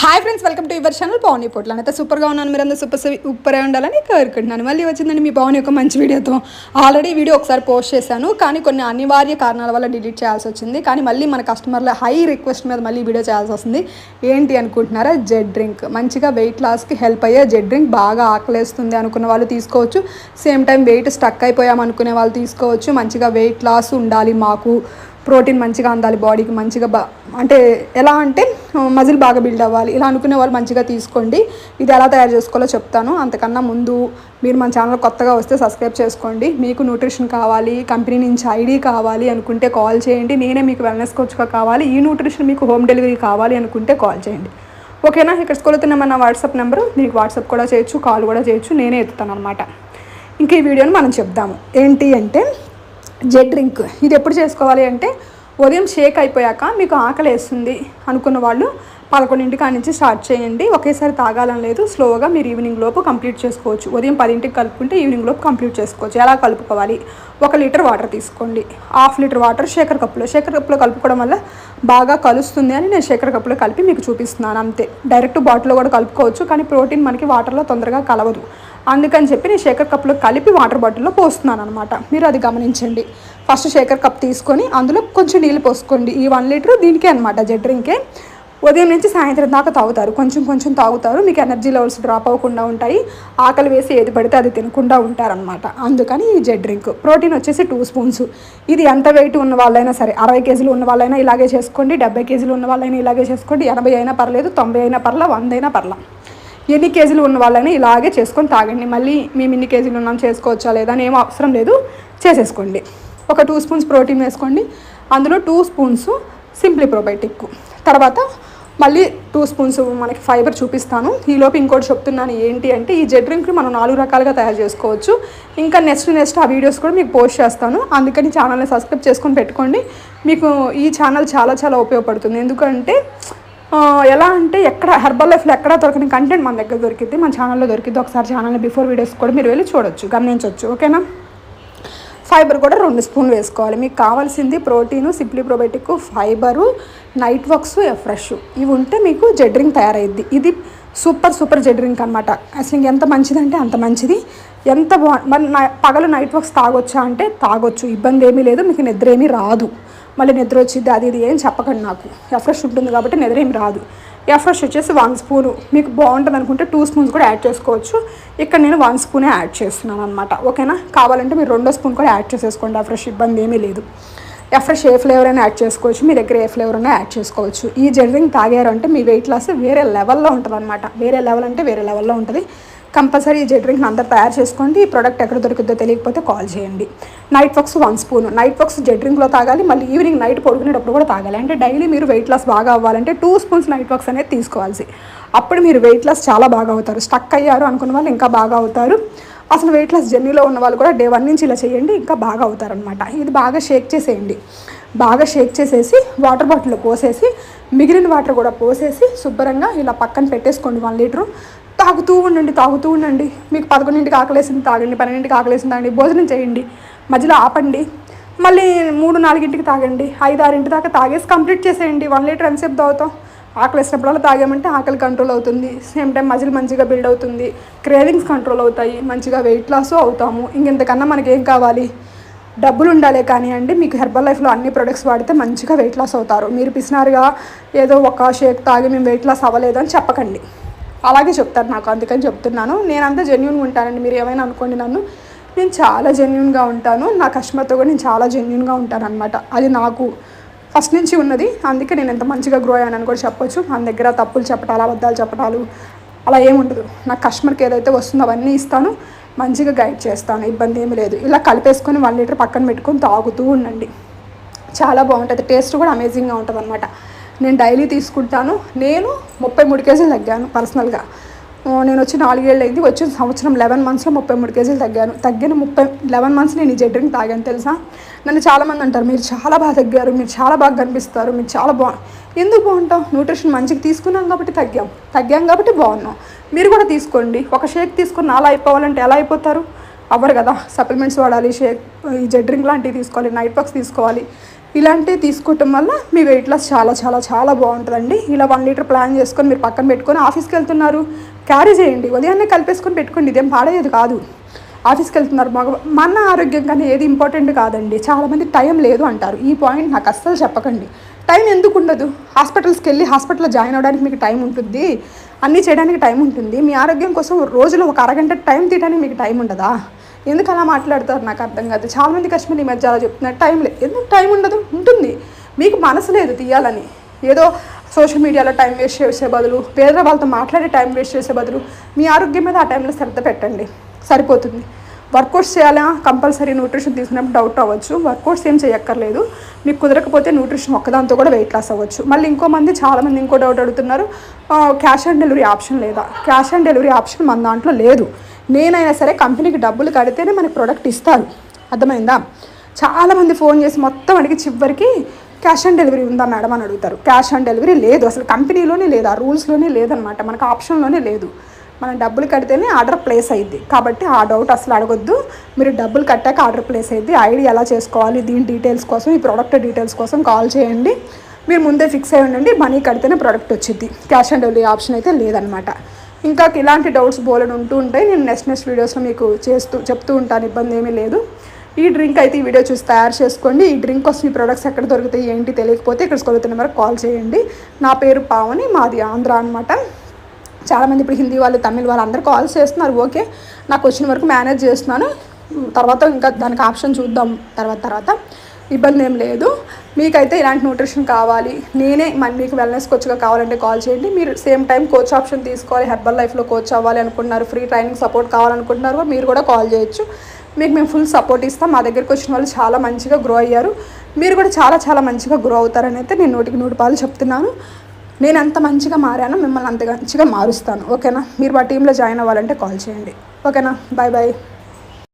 Hi friends welcome to your channel Pavan Potla అయితే సూపర్గా ఉన్నాను. మీరు అందరూ సూపర్ సూపర్ ఉండాలని కోరుకుంటున్నాను. మళ్ళీ వచ్చిందండి మీ పవన్ యొక్క మంచి వీడియోతో. ఆల్రెడీ వీడియో ఒకసారి పోస్ట్ చేశాను కానీ కొన్ని అనివార్య కారణాల వల్ల డిలీట్ చేయాల్సి వచ్చింది. కానీ మళ్ళీ మన కస్టమర్ల హై రిక్వెస్ట్ మీద మళ్ళీ వీడియో చేయాల్సి వస్తుంది. ఏంటి అనుకుంటున్నారా? జెడ్ డ్రింక్ మంచిగా వెయిట్ లాస్కి హెల్ప్ అయ్యే జెడ్ డ్రింక్ బాగా ఆకలేస్తుంది అనుకున్న వాళ్ళు తీసుకోవచ్చు. సేమ్ టైం వెయిట్ స్టక్ అయిపోయాం అనుకునే వాళ్ళు తీసుకోవచ్చు. మంచిగా వెయిట్ లాస్ ఉండాలి మాకు. ప్రోటీన్ మంచిగా అందాలి బాడీకి మంచిగా బా అంటే ఎలా అంటే మజిల్ బాగా బిల్డ్ అవ్వాలి. ఇలా అనుకునే వాళ్ళు మంచిగా తీసుకోండి. ఇది ఎలా తయారు చేసుకోవాలో చెప్తాను. అంతకన్నా ముందు మీరు మన ఛానల్ కొత్తగా వస్తే సబ్స్క్రైబ్ చేసుకోండి. మీకు న్యూట్రిషన్ కావాలి కంపెనీ నుంచి ఐడి కావాలి అనుకుంటే కాల్ చేయండి. నేనే మీకు వెల్నెస్ కోచ్గా కావాలి. ఈ న్యూట్రిషన్ మీకు హోమ్ డెలివరీ కావాలి అనుకుంటే కాల్ చేయండి. ఓకేనా? ఇక్కడ స్కూల్తున్న మన వాట్సాప్ నెంబర్. మీకు వాట్సాప్ కూడా చేయొచ్చు కాల్ కూడా చేయొచ్చు. నేనే ఎత్తుతాను అనమాట ఇంకా ఈ వీడియోని మనం చెప్దాము. ఏంటి అంటే జెడ్ డ్రింక్. ఇది ఎప్పుడు చేసుకోవాలి అంటే ఉదయం షేక్ అయిపోయాక మీకు ఆకలి వేస్తుంది అనుకున్న వాళ్ళు పదకొండింటికి నుంచి స్టార్ట్ చేయండి. ఒకేసారి తాగాలని లేదు. స్లోగా మీరు ఈవినింగ్ లోపు కంప్లీట్ చేసుకోవచ్చు. ఉదయం పదింటికి కలుపుకుంటే ఈవినింగ్ లోపు కంప్లీట్ చేసుకోవచ్చు. ఎలా కలుపుకోవాలి? ఒక లీటర్ వాటర్ తీసుకోండి. హాఫ్ లీటర్ వాటర్ శేఖర్ కప్పులో. శేఖర్ కప్పులో కలుపుకోవడం వల్ల బాగా కలుస్తుంది అని నేను శేఖర్ కప్పులో కలిపి మీకు చూపిస్తున్నాను. అంతే. డైరెక్ట్ బాటిల్లో కూడా కలుపుకోవచ్చు. కానీ ప్రోటీన్ మనకి వాటర్లో తొందరగా కలవదు. అందుకని చెప్పి నేను శేఖర్ కప్లో కలిపి వాటర్ బాటిల్లో పోస్తున్నాను అనమాట మీరు అది గమనించండి. ఫస్ట్ శేఖర్ కప్ తీసుకొని అందులో కొంచెం నీళ్ళు పోసుకోండి. ఈ వన్ లీటర్ దీనికే అనమాట జెడ్ డ్రింకే. ఉదయం నుంచి సాయంత్రం దాకా తాగుతారు. కొంచెం కొంచెం తాగుతారు. మీకు ఎనర్జీ లెవెల్స్ డ్రాప్ అవ్వకుండా ఉంటాయి. ఆకలి వేసి ఏది పడితే అది తినకుండా ఉంటారనమాట అందుకని ఈ జెడ్ డ్రింక్. ప్రోటీన్ వచ్చేసి టూ స్పూన్స్ ఇది ఎంత వెయిట్ ఉన్న వాళ్ళైనా సరే అరవై కేజీలు ఉన్న వాళ్ళైనా ఇలాగే చేసుకోండి. డెబ్బై కేజీలు ఉన్న వాళ్ళైనా ఇలాగే చేసుకోండి. ఎనభై అయినా పర్లేదు తొంభై అయినా పర్లా వంద అయినా పర్లా. ఎన్ని కేజీలు ఉన్న వాళ్ళైనా ఇలాగే చేసుకొని తాగండి. మళ్ళీ మేము ఇన్ని కేజీలు ఉన్నాం చేసుకోవచ్చా లేదా అని ఏం అవసరం లేదు. చేసేసుకోండి. ఒక టూ స్పూన్స్ ప్రోటీన్ వేసుకోండి. అందులో టూ స్పూన్స్ సింప్లీ ప్రోబయోటిక్. తర్వాత మళ్ళీ టూ స్పూన్స్ మనకి ఫైబర్ చూపిస్తాను. ఈలోపు ఇంకోటి చెప్తున్నాను ఏంటి అంటే ఈ జెడ్ డ్రింక్ని మనం నాలుగు రకాలుగా తయారు చేసుకోవచ్చు. ఇంకా నెక్స్ట్ నెక్స్ట్ ఆ వీడియోస్ కూడా మీకు పోస్ట్ చేస్తాను. అందుకని ఛానల్ని సబ్స్క్రైబ్ చేసుకొని పెట్టుకోండి. మీకు ఈ ఛానల్ చాలా చాలా ఉపయోగపడుతుంది. ఎందుకంటే ఎలా అంటే ఎక్కడ హెర్బల్ లైఫ్లో ఎక్కడ దొరకని కంటెంట్ మన దగ్గర దొరికింది మన ఛానల్లో దొరికింది ఒకసారి ఛానల్ బిఫోర్ వీడియోస్ కూడా మీరు వెళ్ళి చూడొచ్చు గమనించవచ్చు ఓకేనా ఫైబర్ కూడా రెండు స్పూన్ వేసుకోవాలి. మీకు కావాల్సింది protein సిప్లీ probiotic fibre night works fresh ఇవి ఉంటే మీకు జెడ్ డ్రింక్ తయారైద్ది. ఇది సూపర్ సూపర్ జెడ్ డ్రింక్ అనమాట అసలు ఎంత మంచిదంటే అంత మంచిది. ఎంత బాగు మరి పగలు నైట్ వర్క్స్ తాగొచ్చా అంటే తాగొచ్చు. ఇబ్బంది ఏమీ లేదు మీకు నిద్ర ఏమీ రాదు. మళ్ళీ నిద్ర వచ్చింది అది ఇది ఏం చెప్పకండి నాకు. ఎఫ్రెష్ ఉంటుంది కాబట్టి నిద్ర ఏమి రాదు. ఎఫ్రెష్ వచ్చేసి వన్ స్పూను మీకు బాగుంటుంది అనుకుంటే టూ స్పూన్స్ కూడా యాడ్ చేసుకోవచ్చు. ఇక్కడ నేను వన్ స్పూనే యాడ్ చేస్తున్నాను అనమాట ఓకేనా? కావాలంటే మీరు రెండో స్పూన్ కూడా యాడ్ చేసేసుకోండి. ఎఫ్రెష్ ఇబ్బంది ఏమీ లేదు. ఎఫ్రెష్ ఏ ఫ్లేవర్ అయినా యాడ్ చేసుకోవచ్చు. మీ దగ్గర ఏ ఫ్లేవర్ అయినా యాడ్ చేసుకోవచ్చు. ఈ జెల్రింగ్ తాగారు అంటే మీ వెయిట్ లాస్ వేరే లెవెల్లో ఉంటుంది అనమాట వేరే లెవెల్ అంటే వేరే లెవెల్లో ఉంటుంది. కంపల్సరీ ఈ జెడ్ డ్రింక్ని అందరు తయారు చేసుకోండి. ఈ ప్రోడక్ట్ ఎక్కడ దొరుకుతుందో తెలియకపోతే కాల్ చేయండి. Night works one spoon night works Z డ్రింక్లో తాగాలి. మళ్ళీ ఈవినింగ్ నైట్ పడుకునేటప్పుడు కూడా తాగాలి. అంటే డైలీ మీరు వెయిట్ లాస్ బాగా అవ్వాలంటే టూ స్పూన్స్ నైట్ వర్క్స్ అనేది తీసుకోవాల్సి. అప్పుడు మీరు వెయిట్ లాస్ చాలా బాగా అవుతారు. స్టక్ అయ్యారు అనుకున్న వాళ్ళు ఇంకా బాగా అవుతారు. అసలు వెయిట్ లాస్ జర్నీలో ఉన్న వాళ్ళు కూడా డే వన్ నుంచి ఇలా చేయండి. ఇంకా బాగా అవుతారనమాట ఇది బాగా షేక్ చేసేయండి. బాగా షేక్ చేసేసి వాటర్ బాటిల్లో పోసేసి మిగిలిన వాటర్ కూడా పోసేసి శుభ్రంగా ఇలా పక్కన పెట్టేసుకోండి వన్ లీటరు తాగుతూ ఉండండి తాగుతూ ఉండండి. మీకు పదకొండింటికి ఆకలేసింది తాగండి పన్నెండింటికి ఆకలేసింది తాగండి భోజనం చేయండి మధ్యలో ఆపండి మళ్ళీ మూడు నాలుగింటికి తాగండి ఐదు ఆరింటి దాకా తాగేసి కంప్లీట్ చేసేయండి. వన్ లీటర్ ఎంతసేపు తాగుతాం? ఆకలి వేసినప్పుడల్లా తాగామంటే ఆకలి కంట్రోల్ అవుతుంది. సేమ్ టైం మజిల్ మంచిగా బిల్డ్ అవుతుంది. క్రేవింగ్స్ కంట్రోల్ అవుతాయి. మంచిగా వెయిట్ లాస్ అవుతాము. ఇంకెంతకన్నా మనకి ఏం కావాలి? డబ్బులు ఉండాలి కానీ అండి మీకు హెర్బల్ లైఫ్లో అన్ని ప్రొడక్ట్స్ వాడితే మంచిగా వెయిట్ లాస్ అవుతారు. మీరు పిసినారుగా ఏదో ఒక షేక్ తాగి మేము వెయిట్ లాస్ అవ్వలేదని చెప్పకండి. అలాగే చెప్తారు నాకు అందుకని చెప్తున్నాను. నేనంతా జెన్యున్గా ఉంటానండి. మీరు ఏమైనా అనుకోండి నన్ను నేను చాలా జెన్యున్గా ఉంటాను. నా కస్టమర్తో కూడా నేను చాలా జెన్యున్గా ఉంటాను అనమాట అది నాకు ఫస్ట్ నుంచి ఉన్నది. అందుకే నేను ఎంత మంచిగా గ్రో అయ్యానని కూడా చెప్పొచ్చు. మన దగ్గర తప్పులు చెప్పటాలు అబద్ధాలు చెప్పటాలు అలా ఏముండదు నా కస్టమర్కి ఏదైతే వస్తుందో అవన్నీ ఇస్తాను. మంచిగా గైడ్ చేస్తాను. ఇబ్బంది ఏమీ లేదు. ఇలా కలిపేసుకొని వన్ లీటర్ పక్కన పెట్టుకొని తాగుతూ ఉండండి. చాలా బాగుంటుంది. టేస్ట్ కూడా అమేజింగ్గా ఉంటుంది అనమాట నేను డైలీ తీసుకుంటాను. నేను ముప్పై మూడు కేజీలు తగ్గాను పర్సనల్గా. నేను వచ్చి నాలుగేళ్ళు అయింది. వచ్చిన సంవత్సరం లెవెన్ మంత్స్లో ముప్పై మూడు కేజీలు తగ్గాను. తగ్గిన ముప్పై లెవెన్ మంత్స్ నేను ఈ జెడ్ డ్రింక్ తాగాను తెలుసా? నన్ను చాలామంది అంటారు మీరు చాలా బాగా తగ్గారు మీరు చాలా బాగా కనిపిస్తారు మీరు చాలా బాగు ఎందుకు బాగుంటాం న్యూట్రిషన్ మంచిగా తీసుకున్నాం కాబట్టి తగ్గాం. తగ్గాం కాబట్టి బాగున్నాం. మీరు కూడా తీసుకోండి. ఒక షేక్ తీసుకుని అలా అయిపోవాలంటే ఎలా అయిపోతారు? అవ్వరు కదా. సప్లిమెంట్స్ వాడాలి షేక్ ఈ జెడ్ డ్రింక్ లాంటివి తీసుకోవాలి నైట్ బాక్స్ తీసుకోవాలి. ఇలాంటివి తీసుకోవటం వల్ల మీ వెయిట్ లాస్ చాలా చాలా చాలా బాగుంటుందండి. ఇలా వన్ లీటర్ ప్లాన్ చేసుకొని మీరు పక్కన పెట్టుకొని ఆఫీస్కి వెళ్తున్నారు క్యారీ చేయండి. ఉదయాన్నే కలిపేసుకొని పెట్టుకోండి. ఇదేం పాడేది కాదు. ఆఫీస్కి వెళ్తున్నారు మగ మన ఆరోగ్యం కానీ ఏది ఇంపార్టెంట్ కాదండి. చాలామంది టైం లేదు అంటారు. ఈ పాయింట్ నాకు అస్సలు చెప్పకండి. టైం ఎందుకు ఉండదు? హాస్పిటల్స్కి వెళ్ళి హాస్పిటల్లో జాయిన్ అవ్వడానికి మీకు టైం ఉంటుంది. అన్నీ చేయడానికి టైం ఉంటుంది. మీ ఆరోగ్యం కోసం రోజులో ఒక అరగంట టైం తీయడానికి మీకు టైం ఉండదా? ఎందుకు అలా మాట్లాడతారు? నాకు అర్థం కాదు. చాలామంది కస్టమర్ ఈ మధ్య అలా చెప్తున్నారు టైం లేదు ఎందుకు టైం ఉండదు? ఉంటుంది. మీకు మనసు లేదు తీయాలని. ఏదో సోషల్ మీడియాలో టైం వేస్ట్ చేసే బదులు పేద వాళ్ళతో మాట్లాడే టైం వేస్ట్ చేసే బదులు మీ ఆరోగ్యం మీద ఆ టైంలో శ్రద్ధ పెట్టండి. సరిపోతుంది. వర్కౌట్స్ చేయాలా? కంపల్సరీ న్యూట్రిషన్ తీసుకున్నప్పుడు డౌట్ అవ్వచ్చు. వర్కౌట్స్ ఏం చేయక్కర్లేదు. మీకు కుదరకపోతే న్యూట్రిషన్ ఒక్కదాంతో కూడా వెయిట్ లాస్ అవ్వచ్చు. మళ్ళీ ఇంకో మంది చాలామంది ఇంకో డౌట్ అడుగుతున్నారు క్యాష్ ఆన్ డెలివరీ ఆప్షన్ లేదా? క్యాష్ ఆన్ డెలివరీ ఆప్షన్ మన దాంట్లో లేదు. నేనైనా సరే కంపెనీకి డబ్బులు కడితేనే మనకి ప్రోడక్ట్ ఇస్తాను అర్థమైందా? చాలామంది ఫోన్ చేసి మొత్తం అడిగి చివరికి క్యాష్ ఆన్ డెలివరీ ఉందా మేడం అని అడుగుతారు. క్యాష్ ఆన్ డెలివరీ లేదు. అసలు కంపెనీలోనే లేదు. ఆ రూల్స్లోనే లేదనమాట మనకు ఆప్షన్లోనే లేదు. మనం డబ్బులు కడితేనే ఆర్డర్ ప్లేస్ అయ్యిద్ది కాబట్టి ఆ డౌట్ అసలు అడగొద్దు. మీరు డబ్బులు కట్టాక ఆర్డర్ ప్లేస్ అయ్యిద్ది ఐడి ఎలా చేసుకోవాలి? దీని డీటెయిల్స్ కోసం ఈ ప్రోడక్ట్ డీటెయిల్స్ కోసం కాల్ చేయండి. మీరు ముందే ఫిక్స్ అయి ఉండండి. మనీ కడితేనే ప్రోడక్ట్ వచ్చింది క్యాష్ ఆన్ డెలివరీ ఆప్షన్ అయితే లేదనమాట ఇంకా ఇలాంటి డౌట్స్ బోలెడు ఉంటూ ఉంటాయి. నేను నెక్స్ట్ నెక్స్ట్ వీడియోస్లో మీకు చేస్తూ చెప్తూ ఉంటాను. ఇబ్బంది ఏమీ లేదు. ఈ డ్రింక్ అయితే ఈ వీడియో చూసి తయారు చేసుకోండి. ఈ డ్రింక్ కోసం ఈ ప్రొడక్ట్స్ ఎక్కడ దొరుకుతాయి ఏంటి తెలియకపోతే ఇక్కడ స్కొలుతున్న వరకు కాల్ చేయండి. నా పేరు పావని మాది ఆంధ్ర అనమాట చాలామంది ఇప్పుడు హిందీ వాళ్ళు తమిళ్ వాళ్ళు అందరూ కాల్స్ చేస్తున్నారు. ఓకే నాకు వచ్చిన వరకు మేనేజ్ చేస్తున్నాను. తర్వాత ఇంకా దానికి ఆప్షన్ చూద్దాం. తర్వాత తర్వాత. ఇబ్బంది ఏం లేదు. మీకైతే ఇలాంటి న్యూట్రిషన్ కావాలి. నేనే మన మీకు వెల్నెస్ కోచ్గా కావాలంటే కాల్ చేయండి. మీరు సేమ్ టైం కోచ్ ఆప్షన్ తీసుకోవాలి. హెర్బల్ లైఫ్లో కోచ్ అవ్వాలి అనుకుంటున్నారు. ఫ్రీ ట్రైనింగ్ సపోర్ట్ కావాలనుకుంటున్నారు మీరు కూడా కాల్ చేయొచ్చు. మీకు మేము ఫుల్ సపోర్ట్ ఇస్తాం. మా దగ్గరికి వచ్చిన వాళ్ళు చాలా మంచిగా గ్రో అయ్యారు. మీరు కూడా చాలా చాలా మంచిగా గ్రో అవుతారని అయితే నేను నూటికి నూటి పాలు చెప్తున్నాను. నేను అంత మంచిగా మారానో. మిమ్మల్ని అంత మంచిగా మారుస్తాను. ఓకేనా? మీరు మా టీంలో జాయిన్ అవ్వాలంటే కాల్ చేయండి. ఓకేనా? Bye bye